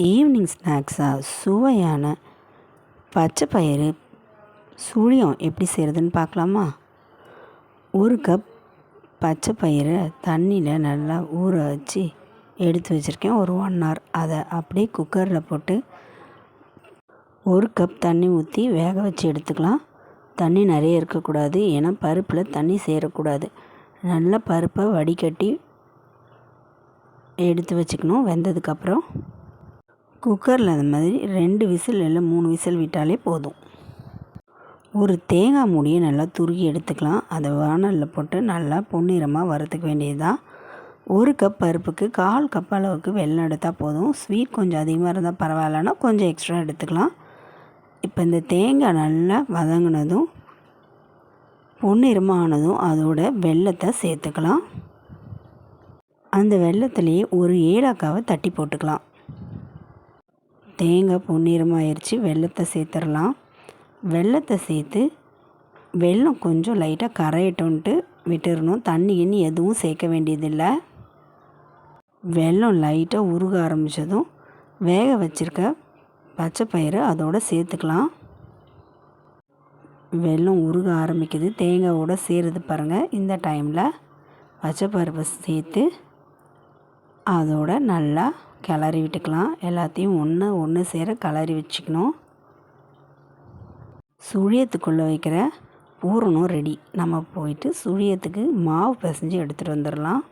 Evening ஸ்நாக்ஸாக சுவையான பச்சை பயிறு சுழியம் எப்படி செய்கிறதுன்னு பார்க்கலாமா? ஒரு கப் பச்சை பயிரை தண்ணியில் நல்லா ஊற வச்சு எடுத்து வச்சுருக்கேன். ஒரு ஒன் ஹவர் அதை அப்படியே குக்கரில் போட்டு ஒரு கப் தண்ணி ஊற்றி வேக வச்சு எடுத்துக்கலாம். தண்ணி நிறைய இருக்கக்கூடாது. ஏன்னா பருப்பில் தண்ணி சேரக்கூடாது. நல்லா பருப்பை வடிகட்டி எடுத்து வச்சுக்கணும். வெந்ததுக்கப்புறம் குக்கரில் அந்த மாதிரி ரெண்டு விசில் இல்லை மூணு விசில் விட்டாலே போதும். ஒரு தேங்காய் மூடியை நல்லா துருகி எடுத்துக்கலாம். அதை வானலில் போட்டு நல்லா பொன்னிறமாக வரத்துக்கு வேண்டியது தான் ஒரு கப் பருப்புக்கு கால் கப் அளவுக்கு வெள்ளம் எடுத்தால் போதும். ஸ்வீட் கொஞ்சம் அதிகமாக இருந்தால் பரவாயில்லன்னா கொஞ்சம் எக்ஸ்ட்ரா எடுத்துக்கலாம். இப்போ இந்த தேங்காய் நல்லா வதங்கினதும் பொன்னிறமாக ஆனதும் அதோட வெல்லத்தை சேர்த்துக்கலாம். அந்த வெள்ளத்துலேயே ஒரு ஏலக்காவை தட்டி போட்டுக்கலாம். தேங்காய் பொன்னிறமாயிருச்சு வெள்ளத்தை சேர்த்துடலாம். வெள்ளத்தை சேர்த்து வெல்லம் கொஞ்சம் லைட்டாக கரையட்டோன்ட்டு விட்டுறணும். தண்ணி கிண்ணி எதுவும் சேர்க்க வேண்டியதில்லை. வெள்ளம் லைட்டாக உருக ஆரம்பித்ததும் வேக வச்சுருக்க பச்சை பயிறு அதோடு சேர்த்துக்கலாம். வெல்லம் உருக ஆரம்பிக்குது. தேங்காவோட சேருது பாருங்கள் இந்த டைமில் பச்சை பருப்பை சேர்த்து அதோட நல்லா கிளறி விட்டுக்கலாம். எல்லாத்தையும் ஒன்று ஒன்று சேர கிளறி வச்சுக்கணும். சுழியத்துக்குள்ளே வைக்கிற பூரணம் ரெடி நம்ம போயிட்டு சுழியத்துக்கு மாவு பிசைஞ்சு எடுத்துகிட்டு வந்துடலாம்.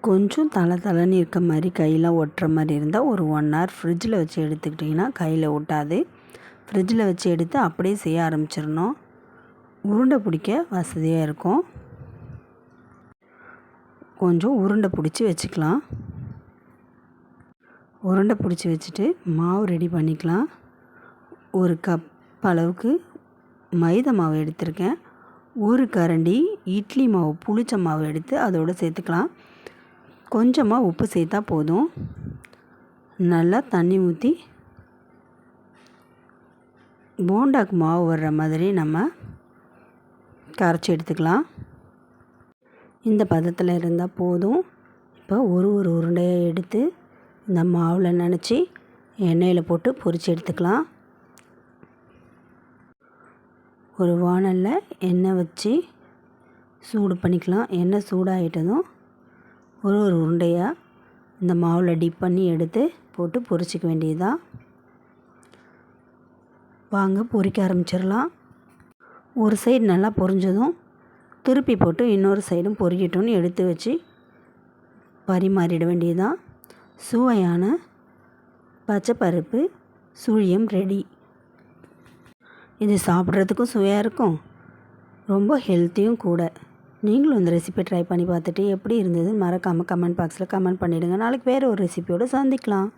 கொஞ்சம் தலை தலைன்னு இருக்க மாதிரி கையில் ஒட்டுற மாதிரி இருந்தால் ஒரு ஒன் ஹவர் ஃப்ரிட்ஜில் வச்சு எடுத்துக்கிட்டிங்கன்னா கையில் ஒட்டாது. ஃப்ரிட்ஜில் வச்சு எடுத்து அப்படியே செய்ய ஆரம்பிச்சிடணும். உருண்டை பிடிக்க வசதியாக இருக்கும். கொஞ்சம் உருண்டை பிடிச்சி வச்சுக்கலாம். உருண்டை பிடிச்சி வச்சுட்டு மாவு ரெடி பண்ணிக்கலாம். ஒரு கப் அளவுக்கு மைதா மாவு எடுத்திருக்கேன். ஒரு கரண்டி இட்லி மாவு புளிச்ச மாவு எடுத்து அதோடு சேர்த்துக்கலாம். கொஞ்சமாக உப்பு சேர்த்தா போதும். நல்லா தண்ணி ஊற்றி போண்டாக்கு மாவு வர்ற மாதிரி நம்ம கரைச்சி எடுத்துக்கலாம். இந்த பதத்தில் இருந்தால் போதும். இப்போ ஒரு ஒரு உருண்டையை எடுத்து இந்த மாவில் நினச்சி எண்ணெயில் போட்டு பொரித்து எடுத்துக்கலாம். ஒரு வானலில் எண்ணெய் வச்சு சூடு பண்ணிக்கலாம். எண்ணெய் சூடாகிட்டதும் ஒரு ஒரு உருண்டையாக இந்த மாவில் டிப் பண்ணி எடுத்து போட்டு பொரிச்சிக்க வேண்டியதுதான். வாங்க பொரிக்க ஆரம்பிச்சிடலாம். ஒரு சைடு நல்லா பொரிஞ்சதும் திருப்பி போட்டு இன்னொரு சைடும் பொரிக்கட்டும்னு எடுத்து வச்சு பரிமாறிட வேண்டியதுதான். சுவையான பச்சைப்பருப்பு சுழியம் ரெடி இது சாப்பிட்றதுக்கும் சுவையாக இருக்கும். ரொம்ப ஹெல்த்தியும் கூட. நீங்களும் இந்த ரெசிபி ட்ரை பண்ணி பார்த்துட்டு எப்படி இருந்ததுன்னு மறக்காமல் கமெண்ட் பாக்ஸில் கமெண்ட் பண்ணிவிடுங்க நாளைக்கு வேறு ஒரு ரெசிபியோடு சந்திக்கலாம்.